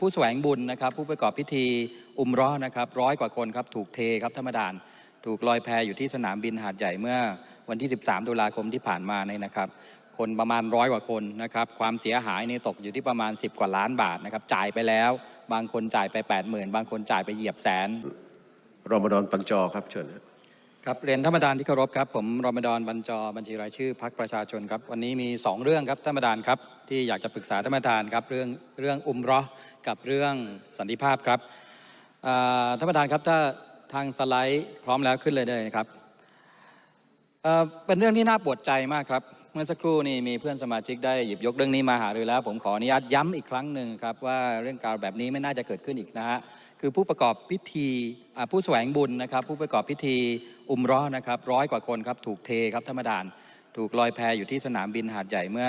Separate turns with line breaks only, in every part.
ผู้แสวงบุญนะครับ ผู้ประกอบพิธีอุมร้อนะครับร้อยกว่าคนครับถูกเทครับท่านประธานถูกลอยแพอยู่ที่สนามบินหาดใหญ่เมื่อวันที่ 13 ตุลาคมที่ผ่านมาเนี่ยนะครับ คนประมาณร้อยกว่าคนนะครับความเสียหายเนี่ยตกอยู่ที่ประมาณ 10 กว่าล้านบาทนะครับจ่ายไปแล้ว บางคนจ่ายไป 80,000 บางคนจ่ายไปเหยียบแสน
รอมฎอนปัญจอครับเชิญ
ครับเรียนท่านประธานที่เคารพครับผมรอมฎอนบรรจอบัญชีรายชื่อพักประชาชนครับวันนี้มี 2 เรื่องครับท่านประธานครับที่อยากจะปรึกษาท่านประธานครับเรื่องเรื่องอุมรอกับเรื่องสันติภาพครับท่านประธานครับถ้าทางสไลด์พร้อมแล้วขึ้นเลยได้เลยครับเเป็นเรื่องที่น่าปวดใจมากครับ เมื่อสักครู่นี้มีเพื่อนสมาชิกได้หยิบยกเรื่องนี้มาหารือแล้ว ผมขออนุญาตย้ำอีกครั้งหนึ่งครับว่าเรื่องการแบบนี้ไม่น่าจะเกิดขึ้นอีกนะฮะคือผู้ประกอบพิธีผู้แสวงบุญนะครับ ผู้ประกอบพิธีอุมร้อนะครับร้อยกว่าคนครับถูกเทครับธรรมดานถูกลอยแพอยู่ที่สนามบินหาดใหญ่เมื่อ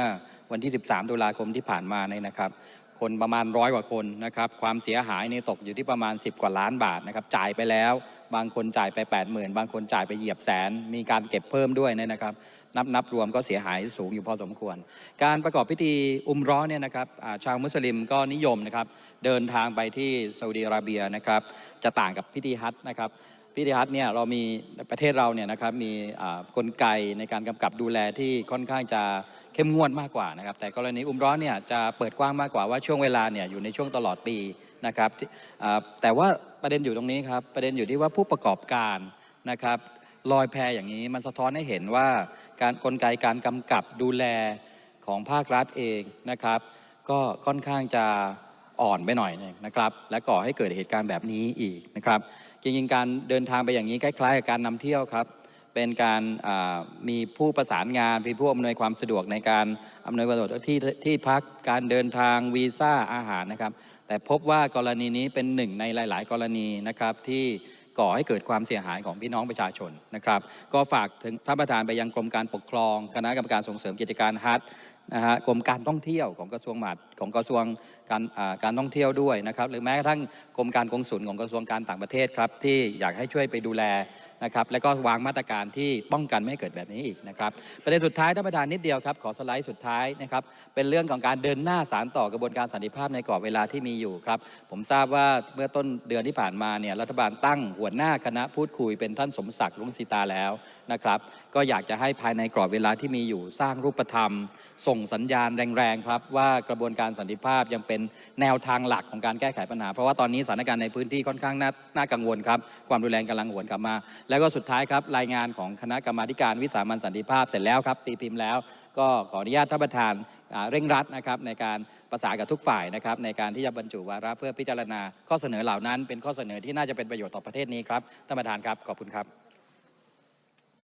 วันที่ 13 ตุลาคมที่ผ่านมาเนี่ยนะครับ คนประมาณร้อยกว่าคนนะครับความเสียหายนี่ตกอยู่ที่ประมาณ 10 กว่าล้านบาทนะครับจ่ายไปแล้ว บางคนจ่ายไป 80,000 บางคนจ่ายไปเหยียบแสน มีการเก็บเพิ่มด้วยนะครับ นับนับรวมก็เสียหายสูงอยู่พอสมควร การประกอบพิธีอุมร้อเนี่ยนะครับชาวมุสลิมก็นิยมนะครับเดินทางไปที่ซาอุดิอาระเบียนะครับจะต่างกับพิธีฮัจนะครับ พิธีฮัจญ์เนี่ยเรามีประเทศเราเนี่ยนะครับมีกลไกในการกำกับดูแลที่ค่อนข้างจะเข้มงวดมากกว่านะครับแต่กรณีอุมร้อนเนี่ยจะเปิดกว้างมากกว่าว่าช่วงเวลาเนี่ยอยู่ในช่วงตลอดปีนะครับแต่ว่าประเด็นอยู่ตรงนี้ครับประเด็นอยู่ที่ว่าผู้ประกอบการนะครับลอยแพอย่างนี้มันสะท้อนให้เห็นว่าการกลไกการกำกับดูแลของภาครัฐเองนะครับ ก็ค่อนข้างจะ อ่อนไปหน่อยนะครับ และก่อให้เกิดเหตุการณ์แบบนี้อีกนะครับจริงๆการเดินทางไปอย่างนี้คล้ายๆกับการนำเที่ยวครับ เป็นการมีผู้ประสานงานมีผู้อำนวยความสะดวกในการอำนวยความสะดวกที่ที่พักการเดินทางวีซ่าอาหารนะครับ แต่พบว่ากรณีนี้เป็นหนึ่งในหลาย ๆ กรณีนะครับที่ก่อให้เกิดความเสียหายของพี่น้องประชาชนนะครับ ก็ฝากถึงท่านประธานไปยังกรมการปกครอง คณะกรรมการส่งเสริมกิจการฮัท นะฮะกรมการท่องเที่ยวของกระทรวงมหาดของกระทรวงการการท่องเที่ยวด้วยนะครับหรือแม้กระทั่งกรมการกงสุลของกระทรวงการต่างประเทศครับที่อยากให้ช่วยไปดูแลนะครับแล้วก็วางมาตรการที่ป้องกันไม่ให้เกิดแบบนี้อีกนะครับประเด็นสุดท้ายท่านประธานนิดเดียวครับขอสไลด์สุดท้ายนะครับเป็นเรื่องของการเดินหน้าสารต่อกระบวนการสันติภาพในกรอบเวลาที่มีอยู่ครับผมทราบว่าเมื่อต้นเดือนที่ผ่านมาเนี่ยรัฐบาลตั้งหัวหน้าคณะพูดคุยเป็นท่านสมศักดิ์ลุงสีตาแล้วนะครับก็อยากจะให้ภายในกรอบเวลาที่มีอยู่สร้างรูปธรรมส่งสัญญาณแรงๆครับ ว่ากระบวนการสันติภาพยังเป็นแนวทางหลักของการแก้ไขปัญหา เพราะว่าตอนนี้สถานการณ์ในพื้นที่ค่อนข้างน่านากังวลครับ ความรุนแรงกำลังหวนกลับมา แล้วก็สุดท้ายครับรายงานของคณะกรรมาการวิสามันสันติภาพเสร็จแล้วครับตีพิมพ์แล้ว ก็ขออนุญาตท่านประธานเร่งรัดนะครับในการประสานกับทุกฝ่ายนะครับในการที่จะบรรจุวาระเพื่อพิจารณาข้อเสนอเหล่านั้น เป็นข้อเสนอที่น่าจะเป็นประโยชน์ต่อประเทศนี้ครับท่านประธานครับขอบคุณครับ